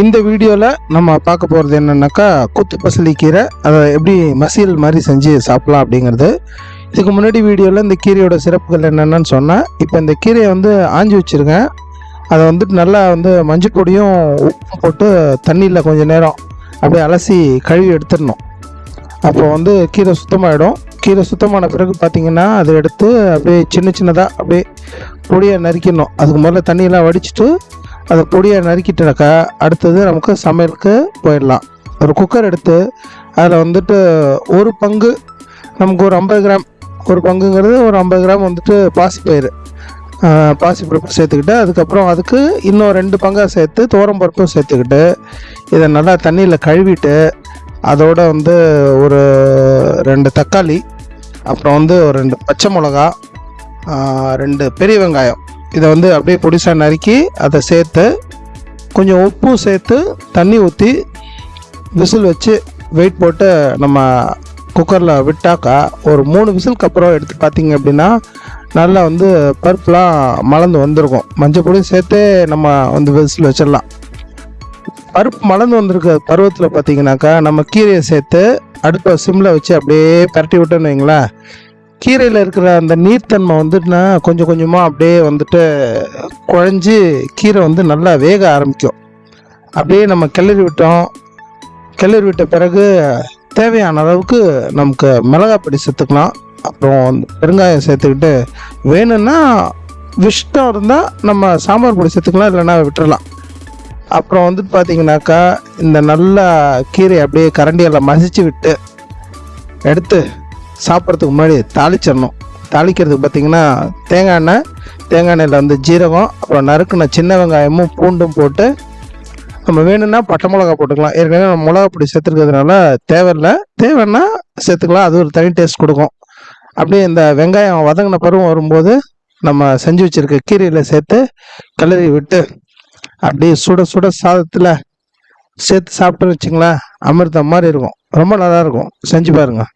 இந்த வீடியோவில் நம்ம பார்க்க போகிறது என்னென்னாக்கா குத்து பசலி கீரை அதை எப்படி மசியல் மாதிரி செஞ்சு சாப்பிட்லாம் அப்படிங்கிறது. இதுக்கு முன்னாடி வீடியோவில் இந்த கீரையோட சிறப்புகள் என்னென்னு சொன்னேன் இப்போ இந்த கீரையை வந்து ஆஞ்சி வச்சுருக்கேன். அதை வந்துட்டு நல்லா வந்து மஞ்சள் பொடியும் உப்பும் போட்டு தண்ணியில் கொஞ்சம் நேரம் அப்படியே அலசி கழுவி எடுத்துடணும். அப்போ வந்து கீரை சுத்தமாகிடும் கீரை சுத்தமான பிறகு பார்த்தீங்கன்னா அதை எடுத்து அப்படியே சின்ன சின்னதாக அப்படியே பொடியை நறுக்கிடணும். அதுக்கு முதல்ல தண்ணியெல்லாம் வடிச்சிட்டு அதை பொடியை நறுக்கிட்டனாக்கா அடுத்தது நமக்கு சமையலுக்கு போயிடலாம். ஒரு குக்கர் எடுத்து அதில் வந்துட்டு ஒரு பங்கு நமக்கு ஒரு ஐம்பது கிராம் ஒரு பங்குங்கிறது ஒரு ஐம்பது கிராம் வந்துட்டு பாசிப்பயிறு. பாசிப்பருப்பு சேர்த்துக்கிட்டு அதுக்கப்புறம் அதுக்கு இன்னும் ரெண்டு பங்காக சேர்த்து துவரம் பருப்பும் சேர்த்துக்கிட்டு இதை நல்லா தண்ணியில் கழுவிட்டு அதோட வந்து ஒரு ரெண்டு தக்காளி அப்புறம் வந்து ஒரு ரெண்டு பச்சை மிளகா ரெண்டு பெரிய வெங்காயம். இதை வந்து அப்படியே பொடிசாக நறுக்கி அதை சேர்த்து கொஞ்சம் உப்பும் சேர்த்து தண்ணி ஊற்றி விசில் வச்சு வெயிட் போட்டு நம்ம குக்கரில் விட்டாக்கா ஒரு மூணு விசிலுக்கு அப்புறம் எடுத்து பார்த்தீங்க அப்படின்னா நல்லா வந்து பருப்புலாம் மலர்ந்து வந்திருக்கும். மஞ்சள் பொடியும் சேர்த்தே நம்ம வந்து விசில் வச்சிடலாம். பருப்பு மலர்ந்து வந்திருக்க பருவத்தில் பார்த்தீங்கன்னாக்கா நம்ம கீரையை சேர்த்து அடுப்பை சிம்மில் வச்சு அப்படியே பரட்டி விட்டோன்னு வைங்களேன். கீரையில் இருக்கிற அந்த நீர்த்தன்மை வந்துட்டுனா கொஞ்சம் கொஞ்சமாக அப்படியே வந்துட்டு குழஞ்சி கீரை வந்து நல்லா வேக ஆரம்பிக்கும். அப்படியே நம்ம கிளறி விட்டோம். கிளறி விட்ட பிறகு தேவையான அளவுக்கு நமக்கு மிளகாய் பொடி சேர்த்துக்கலாம். அப்புறம் வந்து பெருங்காயம் சேர்த்துக்கிட்டு வேணும்னா விஷ்டம் இருந்தால் நம்ம சாம்பார் பொடி சேர்த்துக்கலாம் இல்லைன்னா விட்டுறலாம். அப்புறம் வந்துட்டு பார்த்தீங்கன்னாக்கா இந்த நல்ல கீரை அப்படியே கரண்டியில் மசிச்சு விட்டு எடுத்து சாப்பிட்றதுக்கு முன்னாடி தாளிச்சிடணும். தாளிக்கிறதுக்கு பார்த்தீங்கன்னா தேங்காய் எண்ணெய் தேங்காய் எண்ணெயில் வந்து ஜீரகம் அப்புறம் நறுக்குன சின்ன வெங்காயமும் பூண்டும் போட்டு நம்ம வேணும்னா பட்டை மிளகா போட்டுக்கலாம். ஏற்கனவே நம்ம மிளகா பொடி சேர்த்துருக்கிறதுனால தேவையில்லை. தேவைன்னா சேர்த்துக்கலாம். அது ஒரு தனி டேஸ்ட் கொடுக்கும். அப்படியே இந்த வெங்காயம் வதங்கின பருவம் வரும்போது நம்ம செஞ்சு வச்சிருக்க கீரையில் சேர்த்து கிளறி விட்டு அப்படியே சுட சுட சாதத்தில் சேர்த்து சாப்பிட்டு வச்சுங்களேன் அமிர்தம் மாதிரி இருக்கும். ரொம்ப நல்லா இருக்கும். செஞ்சு பாருங்கள்